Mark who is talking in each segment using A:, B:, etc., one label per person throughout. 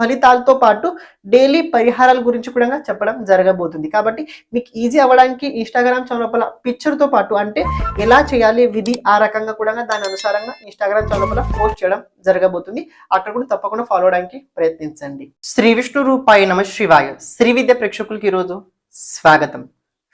A: ఫలితాలతో పాటు డైలీ పరిహారాల గురించి కూడా చెప్పడం జరగబోతుంది. కాబట్టి మీకు ఈజీ అవ్వడానికి ఇన్స్టాగ్రామ్ చౌలపల పిక్చర్తో పాటు అంటే ఎలా చేయాలి విధి ఆ రకంగా కూడా దాని అనుసారంగా ఇన్స్టాగ్రామ్ చౌలపల పోస్ట్ చేయడం జరగబోతుంది. అక్కడ కూడా తప్పకుండా ఫాలో అవడానికి ప్రయత్నించండి. శ్రీ విష్ణు రూపాయ నమ శివాయ. శ్రీ విద్య ప్రేక్షకులకి ఈరోజు స్వాగతం.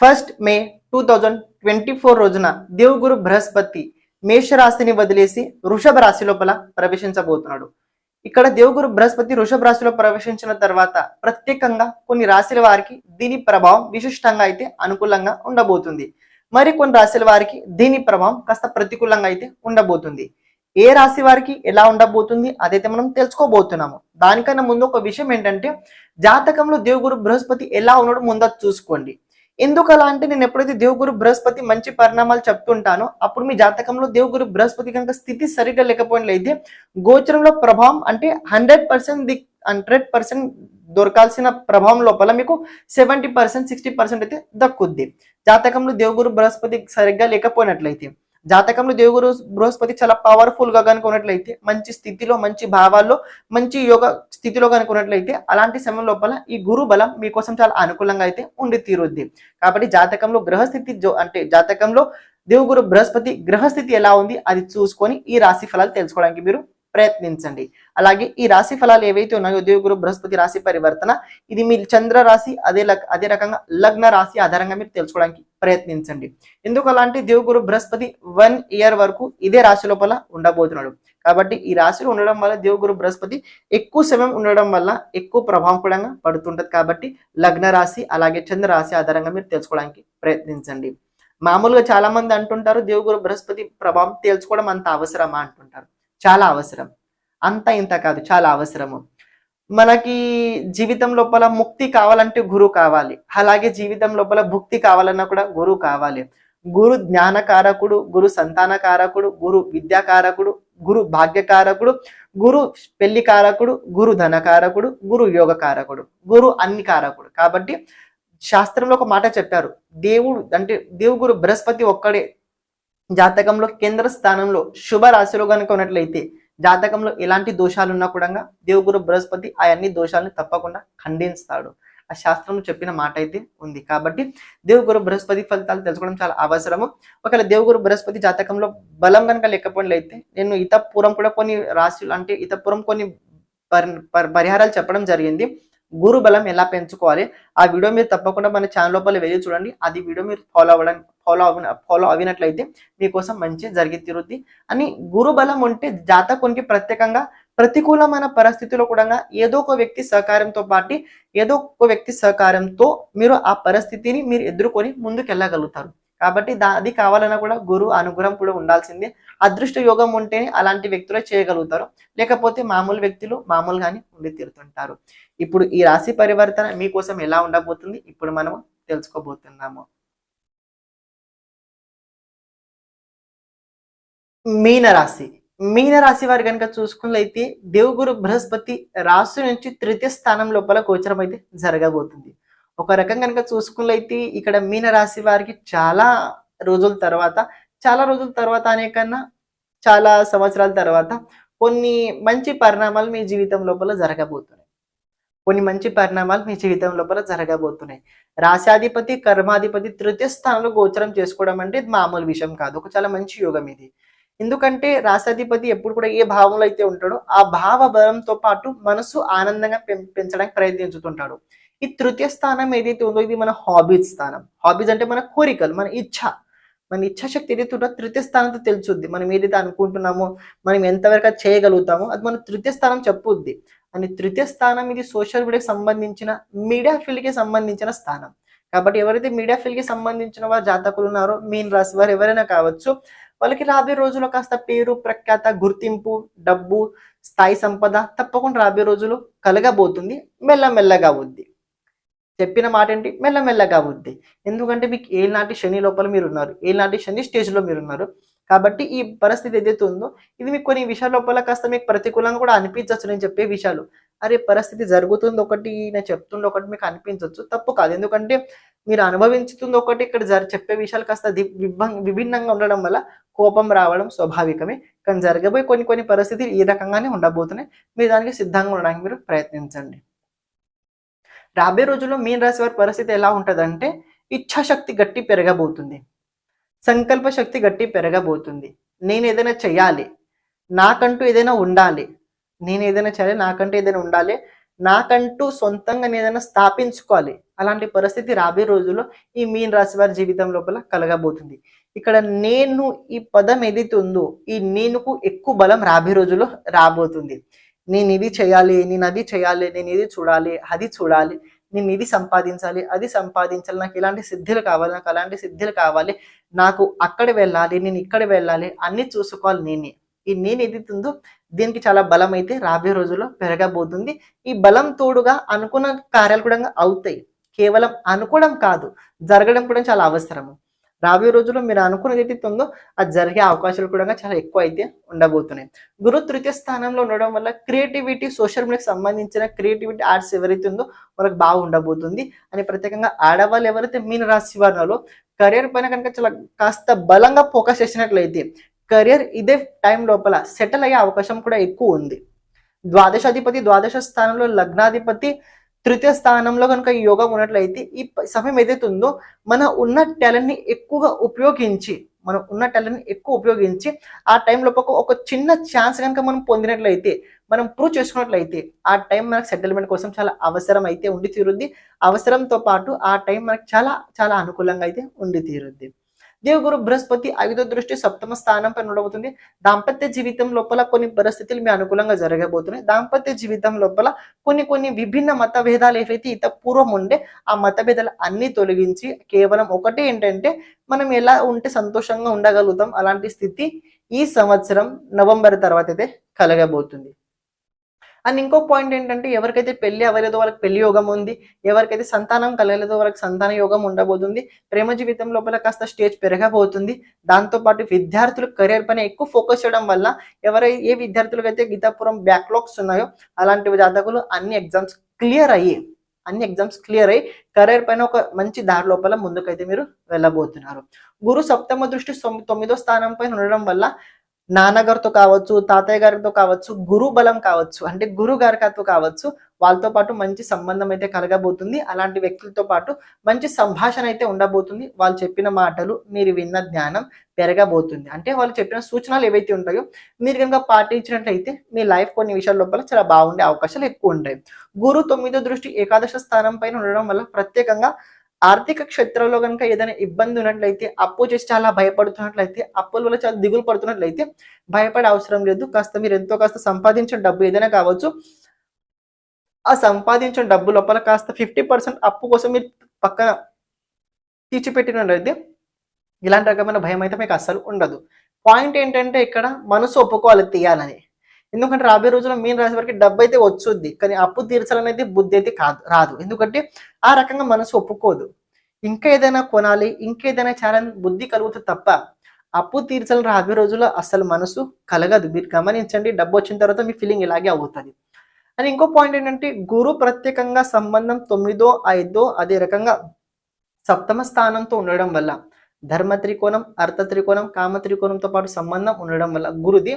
A: First May two thousand twenty four రోజున దేవుగురు బృహస్పతి మేషరాశిని వదిలేసి వృషభ రాశి లోపల ప్రవేశించబోతున్నాడు. ఇక్కడ దేవుగురు బృహస్పతి వృషభ రాశిలో ప్రవేశించిన తర్వాత ప్రత్యేకంగా కొన్ని రాశుల వారికి దీని ప్రభావం విశిష్టంగా అయితే అనుకూలంగా ఉండబోతుంది. మరి కొన్ని రాశుల వారికి దీని ప్రభావం కాస్త ప్రతికూలంగా అయితే ఉండబోతుంది. ఏ రాశి వారికి ఎలా ఉండబోతుంది అదైతే మనం తెలుసుకోబోతున్నాము. దానికన్నా ముందు ఒక విషయం ఏంటంటే జాతకంలో దేవుగురు బృహస్పతి ఎలా ఉన్నాడో ముందు చూసుకోండి. ఎందుకు అలా అంటే నేను ఎప్పుడైతే దేవుగురు బృహస్పతి మంచి పరిణామాలు చెప్తుంటానో అప్పుడు మీ జాతకంలో దేవుగురు బృహస్పతి కనుక స్థితి సరిగ్గా లేకపోయినట్లయితే గోచరంలో ప్రభావం అంటే hundred percent the hundred percent దొరకాల్సిన ప్రభావం లోపల మీకు సెవెంటీ పర్సెంట్ సిక్స్టీ పర్సెంట్ అయితే దక్కుద్ది. జాతకంలో దేవుగురు బృహస్పతి సరిగ్గా లేకపోయినట్లయితే జాతకంలో దేవుగురు బృహస్పతి చాలా పవర్ఫుల్గా కనుక ఉన్నట్లయితే మంచి స్థితిలో మంచి భావాల్లో మంచి యోగ స్థితిలో కనుక ఉన్నట్లయితే అలాంటి సమయం లోపల ఈ గురు బలం మీకోసం చాలా అనుకూలంగా అయితే ఉండి తీరుద్ది. కాబట్టి జాతకంలో గ్రహస్థితి జో అంటే జాతకంలో దేవుగురు బృహస్పతి గ్రహస్థితి ఎలా ఉంది అది చూసుకొని ఈ రాశి ఫలాలు తెలుసుకోవడానికి మీరు ప్రయత్నించండి. అలాగే ఈ రాశి ఫలాలు ఏవైతే ఉన్నాయో దేవుగురు బృహస్పతి రాశి పరివర్తన ఇది మీ చంద్ర రాశి అదే లగ్- అదే రకంగా లగ్న రాశి ఆధారంగా మీరు తెలుసుకోవడానికి ప్రయత్నించండి. ఎందుకు అలాంటి దేవుగురు బృహస్పతి వన్ ఇయర్ వరకు ఇదే రాశి లోపల ఉండబోతున్నాడు? కాబట్టి ఈ రాశిలో ఉండడం వల్ల దేవుగురు బృహస్పతి ఎక్కువ సమయం ఉండడం వల్ల ఎక్కువ ప్రభావం కూడా పడుతుంటది కాబట్టి లగ్న రాశి అలాగే చంద్ర రాశి ఆధారంగా మీరు తెలుసుకోవడానికి ప్రయత్నించండి. మామూలుగా చాలా మంది అంటుంటారు దేవుగురు బృహస్పతి ప్రభావం తేల్చుకోవడం అంత అవసరమా అంటుంటారు. చాలా అవసరం. అంత ఇంత కాదు చాలా అవసరము. మనకి జీవితం లోపల ముక్తి కావాలంటే గురువు కావాలి. అలాగే జీవితం లోపల భుక్తి కావాలన్నా కూడా గురువు కావాలి. గురు జ్ఞానకారకుడు గురు సంతానకారకుడు గురు విద్యాకారకుడు గురు భాగ్యకారకుడు గురు పెళ్ళి కారకుడు గురు ధనకారకుడు గురు యోగకారకుడు గురు అన్ని కారకుడు. కాబట్టి శాస్త్రంలో ఒక మాట చెప్పారు. దేవుడు అంటే దేవుగురు బృహస్పతి ఒక్కడే. జాతకంలో కేంద్ర స్థానంలో శుభ రాశిలో కనుక ఉన్నట్లయితే జాతకంలో ఎలాంటి దోషాలు ఉన్నా కూడా దేవుగురు బృహస్పతి ఆ అన్ని దోషాలను తప్పకుండా ఖండిస్తాడు. ఆ శాస్త్రం చెప్పిన మాట అయితే ఉంది. కాబట్టి దేవుగురు బృహస్పతి ఫలితాలు తెలుసుకోవడం చాలా అవసరము. ఒకవేళ దేవుగురు బృహస్పతి జాతకంలో బలం కనుక లేకపోయినట్లయితే నేను ఇతపూర్వం కూడా కొన్ని రాశులు అంటే ఇతపూర్వం కొన్ని పరి- పరి- పరిహారాలు చెప్పడం జరిగింది. గురు బలం ఎలా పెంచుకోవాలి? ఆ వీడియో మీరు తప్పకుండా మన ఛానల్ లోపల వెళ్ళి చూడండి. అది వీడియో మీరు ఫాలో అవ్వడం ఫాలో అవ ఫాలో అవినట్లయితే మీకోసం మంచి జరిగి తీరుద్ది. అని గురు బలం ఉంటే జాతకునికి ప్రత్యేకంగా ప్రతికూలమైన పరిస్థితిలో కూడా ఏదో ఒక వ్యక్తి సహకారంతో పాటు ఏదో ఒక వ్యక్తి సహకారంతో మీరు ఆ పరిస్థితిని మీరు ఎదుర్కొని ముందుకు వెళ్ళగలుగుతారు కాబట్టి దా అది కావాలన్నా కూడా గురువు అనుగ్రహం కూడా ఉండాల్సిందే. అదృష్ట యోగం ఉంటేనే అలాంటి వ్యక్తులే చేయగలుగుతారు. లేకపోతే మామూలు వ్యక్తులు మామూలుగానే ఉండి తీరుతుంటారు. ఇప్పుడు ఈ రాశి పరివర్తన మీకోసం ఎలా ఉండబోతుంది? ఇప్పుడు మనం తెలుసుకోబోతున్నాము. మీన రాశి. వారు కనుక చూసుకున్నట్లయితే దేవుగురు బృహస్పతి రాశి నుంచి తృతీయ స్థానం లోపల గోచరం అయితే జరగబోతుంది. ఒక రకం కనుక చూసుకున్నైతే ఇక్కడ మీన రాశి వారికి చాలా రోజుల తర్వాత చాలా రోజుల తర్వాత అనే కన్నా చాలా సంవత్సరాల తర్వాత కొన్ని మంచి పరిణామాలు మీ జీవితం లోపల జరగబోతున్నాయి. కొన్ని మంచి పరిణామాలు మీ జీవితం లోపల జరగబోతున్నాయి. రాశాధిపతి కర్మాధిపతి తృతీయ స్థానంలో గోచరం చేసుకోవడం అంటే ఇది మామూలు విషయం కాదు. ఒక చాలా మంచి యోగం ఇది. ఎందుకంటే రాశాధిపతి ఎప్పుడు కూడా ఏ భావంలో అయితే ఉంటాడో ఆ భావ బలంతో పాటు మనసు ఆనందంగా పెం- పెంచడానికి ప్రయత్నించుతుంటాడు. ఈ తృతీయ స్థానం ఏదైతే ఉందో ఇది మన హాబీస్ స్థానం. హాబీస్ అంటే మన కోరికలు మన ఇచ్ఛ మన ఇచ్ఛాశక్తి ఏదైతే ఉందో తృతీయ స్థానంతో తెలుసుద్ది. మనం ఏదైతే అనుకుంటున్నామో మనం ఎంతవరకు అది చేయగలుగుతామో అది మన తృతీయ స్థానం చెప్పుద్ది. అని తృతీయ స్థానం ఇది సోషల్ మీడియాకి సంబంధించిన మీడియా ఫీల్డ్కి సంబంధించిన స్థానం. కాబట్టి ఎవరైతే మీడియా ఫీల్డ్కి సంబంధించిన వారు జాతకులు ఉన్నారో మీన్ రాశి వారు ఎవరైనా కావచ్చు వాళ్ళకి రాబోయే రోజుల్లో కాస్త పేరు ప్రఖ్యాత గుర్తింపు డబ్బు స్థాయి సంపద తప్పకుండా రాబోయే రోజులు కలగబోతుంది మెల్లమెల్లగా ఉంది చెప్పిన మాట ఏంటి మెల్లమెల్లగా అవుద్ది. ఎందుకంటే మీకు ఏనాటి శని లోపల మీరు ఉన్నారు ఏనాటి శని స్టేజ్లో మీరు ఉన్నారు కాబట్టి ఈ పరిస్థితి ఏదైతే ఉందో ఇది మీకు కొన్ని విషయాల లోపల కాస్త మీకు ప్రతికూలంగా కూడా అనిపించవచ్చు నేను చెప్పే విషయాలు. అరే పరిస్థితి జరుగుతుంది ఒకటి నేను చెప్తుంది ఒకటి మీకు అనిపించవచ్చు తప్పు కాదు. ఎందుకంటే మీరు అనుభవించుతుంది ఒకటి ఇక్కడ జరి చెప్పే విషయాలు కాస్త విభం- విభిన్నంగా ఉండడం వల్ల కోపం రావడం స్వాభావికమే. కానీ జరగబోయే కొన్ని కొన్ని పరిస్థితులు ఈ రకంగానే ఉండబోతున్నాయి. మీరు దానికి సిద్ధంగా ఉండడానికి మీరు ప్రయత్నించండి. రాబోయే రోజుల్లో మీన రాశి వారి పరిస్థితి ఎలా ఉంటుందంటే ఇచ్ఛాశక్తి గట్టి పెరగబోతుంది. సంకల్ప శక్తి గట్టి పెరగబోతుంది. నేను ఏదైనా చేయాలి నాకంటూ ఏదైనా ఉండాలి. నేను ఏదైనా చేయాలి నాకంటూ ఏదైనా ఉండాలి. నాకంటూ సొంతంగా నేను ఏదైనా స్థాపించుకోవాలి. అలాంటి పరిస్థితి రాబోయే రోజుల్లో ఈ మీన్ రాశి వారి జీవితం లోపల కలగబోతుంది. ఇక్కడ నేను ఈ పదం ఏదైతే ఉందో ఈ నేనుకు ఎక్కువ బలం రాబోయే రోజుల్లో రాబోతుంది. నేను ఇది చేయాలి నేను అది చేయాలి నేను ఇది చూడాలి అది చూడాలి నేను ఇది సంపాదించాలి అది సంపాదించాలి నాకు ఇలాంటి సిద్ధులు కావాలి నాకు అలాంటి సిద్ధులు కావాలి నాకు అక్కడ వెళ్ళాలి నేను ఇక్కడ వెళ్ళాలి అన్ని చూసుకోవాలి నేనే. ఈ నేను ఏదైతే దీనికి చాలా బలం అయితే రాబోయే రోజుల్లో పెరగబోతుంది. ఈ బలం తోడుగా అనుకున్న కార్యాలు కూడా అవుతాయి. కేవలం అనుకోవడం కాదు జరగడం కూడా చాలా అవసరము. రాబోయే రోజుల్లో మీరు అనుకున్నది ఏదైతే ఉందో అది జరిగే అవకాశాలు కూడా చాలా ఎక్కువ అయితే ఉండబోతున్నాయి. గురు తృతీయ స్థానంలో ఉండడం వల్ల క్రియేటివిటీ సోషల్ మీడియాకి సంబంధించిన క్రియేటివిటీ ఆర్ట్స్ ఎవరైతే ఉందో వాళ్ళకి బాగా ఉండబోతుంది. అని ప్రత్యేకంగా ఆడవాళ్ళు ఎవరైతే మీన రాశి వారిలో కెరీర్ పైన కనుక చాలా కాస్త బలంగా ఫోకస్ చేసినట్లయితే కెరియర్ ఇదే టైం లోపల సెటిల్ అయ్యే అవకాశం కూడా ఎక్కువ ఉంది. ద్వాదశాధిపతి ద్వాదశ స్థానంలో లగ్నాధిపతి తృతీయ స్థానంలో కనుక ఈ యోగం ఉన్నట్లయితే ఈ సమయం ఏదైతే ఉందో మన ఉన్న టాలెంట్ని ఎక్కువగా ఉపయోగించి మనం ఉన్న టాలెంట్ని ఎక్కువ ఉపయోగించి ఆ టైం లోపల ఒక చిన్న ఛాన్స్ కనుక మనం పొందినట్లయితే మనం ప్రూవ్ చేసుకున్నట్లయితే ఆ టైం మనకు సెటిల్మెంట్ కోసం చాలా అవసరం అయితే ఉండి తీరుద్ది. అవసరంతో పాటు ఆ టైం మనకు చాలా చాలా అనుకూలంగా అయితే ఉండి తీరుద్ది. దేవగురు బృహస్పతి ఐదో దృష్టి సప్తమ స్థానం పైన ఉండబోతుంది దాంపత్య జీవితం లోపల కొన్ని పరిస్థితులు మీ అనుకూలంగా జరగబోతున్నాయి. దాంపత్య జీవితం లోపల కొన్ని కొన్ని విభిన్న మత భేదాలు ఏవైతే ఇత పూర్వం ఉండే ఆ మత భేదాలు అన్ని తొలగించి కేవలం ఒకటే ఏంటంటే మనం ఎలా ఉంటే సంతోషంగా ఉండగలుగుతాం అలాంటి స్థితి ఈ సంవత్సరం నవంబర్ తర్వాత అయితే కలగబోతుంది. అండ్ ఇంకో పాయింట్ ఏంటంటే ఎవరికైతే పెళ్ళి అవ్వలేదో వాళ్ళకి పెళ్ళి యోగం ఉంది ఎవరికైతే సంతానం కలగలేదో వాళ్ళకి సంతాన యోగం ఉండబోతుంది ప్రేమ జీవితం లోపల కాస్త స్టేజ్ పెరగబోతుంది. దాంతో పాటు విద్యార్థులు కెరీర్ పైన ఎక్కువ ఫోకస్ చేయడం వల్ల ఎవరై ఏ విద్యార్థులకైతే గీతాపురం బ్యాక్లాగ్స్ ఉన్నాయో అలాంటి జాతకులు అన్ని ఎగ్జామ్స్ క్లియర్ అయ్యి అన్ని ఎగ్జామ్స్ క్లియర్ అయ్యి కెరీర్ పైన ఒక మంచి దారి లోపల ముందుకైతే మీరు వెళ్ళబోతున్నారు. గురు సప్తమ దృష్టి తొమ్మిదో స్థానం పైన ఉండడం వల్ల నాన్నగారితో కావచ్చు తాతయ్య గారితో కావచ్చు గురు బలం కావచ్చు అంటే గురు గారితో కావచ్చు వాళ్ళతో పాటు మంచి సంబంధం అయితే కలగబోతుంది. అలాంటి వ్యక్తులతో పాటు మంచి సంభాషణ అయితే ఉండబోతుంది. వాళ్ళు చెప్పిన మాటలు మీరు విన్న జ్ఞానం పెరగబోతుంది. అంటే వాళ్ళు చెప్పిన సూచనలు ఏవైతే ఉంటాయో మీరు కనుక పాటించినట్లయితే మీ లైఫ్ కొన్ని విషయాల లోపల చాలా బాగుండే అవకాశాలు ఎక్కువ ఉంటాయి. గురు తొమ్మిదో దృష్టి ఏకాదశ స్థానం పైన ఉండడం వల్ల ప్రత్యేకంగా ఆర్థిక క్షేత్రంలో కనుక ఏదైనా ఇబ్బంది ఉన్నట్లయితే అప్పు చేసి చాలా భయపడుతున్నట్లయితే అప్పుల వల్ల చాలా దిగులు పడుతున్నట్లయితే భయపడే అవసరం లేదు. కాస్త మీరు ఎంతో కాస్త సంపాదించిన డబ్బు ఏదైనా కావచ్చు ఆ సంపాదించిన డబ్బు లోపల కాస్త ఫిఫ్టీ పర్సెంట్ అప్పు కోసం మీరు పక్కన తీర్చిపెట్టినట్లయితే ఇలాంటి రకమైన భయం అయితే మీకు అస్సలు ఉండదు. పాయింట్ ఏంటంటే ఇక్కడ మనసు ఒప్పుకోవాలి తీయాలని. ఎందుకంటే రాబోయే రోజుల్లో మీన రాశి వారికి డబ్బు అయితే వచ్చుద్ది కానీ అప్పు తీర్చాలనేది బుద్ధి అయితే కాదు రాదు. ఎందుకంటే ఆ రకంగా మనసు ఒప్పుకోదు. ఇంకా ఏదైనా కొనాలి ఇంకేదైనా చేయాలని బుద్ధి కలుగుతుంది తప్ప అప్పు తీర్చాలని రాబోయే రోజుల్లో అసలు మనసు కలగదు. మీరు గమనించండి డబ్బు వచ్చిన తర్వాత మీ ఫీలింగ్ ఇలాగే అవుతుంది. అని ఇంకో పాయింట్ ఏంటంటే గురు ప్రత్యేకంగా సంబంధం తొమ్మిదో ఐదో అదే రకంగా సప్తమ స్థానంతో ఉండడం వల్ల ధర్మ త్రికోణం అర్థ త్రికోణం కామ త్రికోణంతో పాటు సంబంధం ఉండడం వల్ల గురుది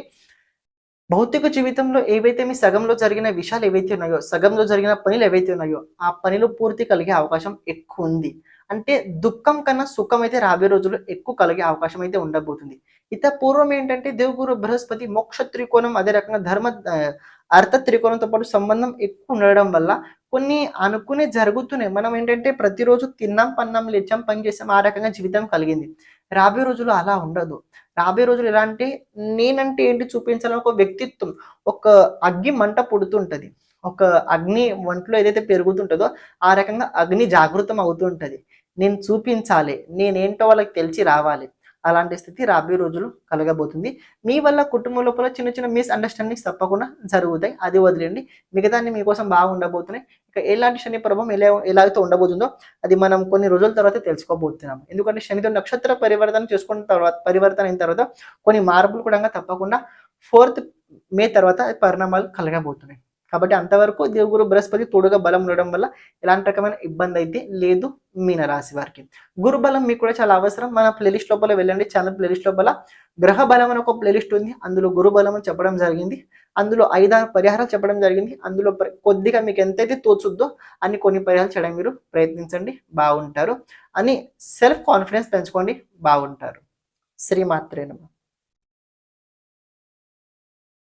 A: భౌతిక జీవితంలో ఏవైతే మీ సగంలో జరిగిన విషయాలు ఏవైతే ఉన్నాయో సగంలో జరిగిన పనులు ఏవైతే ఉన్నాయో ఆ పనిలో పూర్తి కలిగే అవకాశం ఎక్కువ ఉంది. అంటే దుఃఖం కన్నా సుఖం అయితే రాబోయే రోజుల్లో ఎక్కువ కలిగే అవకాశం అయితే ఉండబోతుంది. ఇత పూర్వం ఏంటంటే దేవుగురు బృహస్పతి మోక్ష త్రికోణం అదే రకంగా ధర్మ అర్థ త్రికోణంతో పాటు సంబంధం ఎక్కువ ఉండడం వల్ల కొన్ని అనుకునే జరుగుతున్నాయి మనం ఏంటంటే ప్రతిరోజు తిన్నాం పన్నాం లేచాం పని చేసాం ఆ రకంగా జీవితం కలిగింది. రాబోయే రోజులు అలా ఉండదు. రాబోయే రోజులు ఎలా అంటే నేనంటే ఏంటి చూపించాలని ఒక వ్యక్తిత్వం ఒక అగ్గి మంట పుడుతుంటుంది. ఒక అగ్ని వంటలో ఏదైతే పెరుగుతుంటుందో ఆ రకంగా అగ్ని జాగృతం అవుతుంటుంది. నేను చూపించాలి నేనేంటో వాళ్ళకి తెలిసి రావాలి. అలాంటి స్థితి రాబోయే రోజులు కలగబోతుంది. మీ వల్ల కుటుంబం లోపల చిన్న చిన్న మిస్అండర్స్టాండింగ్స్ తప్పకుండా జరుగుతాయి. అది వదిలేండి మిగతాన్ని మీకోసం బాగా ఉండబోతున్నాయి ఎలాంటి శని ప్రభావం ఎలా ఎలాగైతే అయితే ఉండబోతుందో అది మనం కొన్ని రోజుల తర్వాత తెలుసుకోబోతున్నాం ఎందుకంటే శనితో నక్షత్ర పరివర్తన చేసుకున్న తర్వాత పరివర్తన అయిన తర్వాత కొన్ని మార్పులు కూడా తప్పకుండా ఫోర్త్ మే తర్వాత పరిణామాలు కలగబోతున్నాయి. కాబట్టి అంతవరకు దేవుగురు బృహస్పతి తోడుగా బలం ఉండడం వల్ల ఎలాంటి రకమైన ఇబ్బంది అయితే లేదు మీన రాశి వారికి. గురు బలం మీకు కూడా చాలా అవసరం. మన ప్లేలిస్ట్ లోపల వెళ్ళండి. ఛానల్ ప్లేలిస్ట్ లోపల గ్రహ బలం అని ఒక ప్లేలిస్ట్ ఉంది. అందులో గురు బలం అని చెప్పడం జరిగింది. అందులో ఐదారు పరిహారాలు చెప్పడం జరిగింది. అందులో కొద్దిగా మీకు ఎంతైతే తోచుద్దో అన్ని కొన్ని పరిహారాలు చేయడం మీరు ప్రయత్నించండి. బాగుంటారు. అని సెల్ఫ్ కాన్ఫిడెన్స్ పెంచుకోండి. బాగుంటారు. శ్రీమాత్రేనమా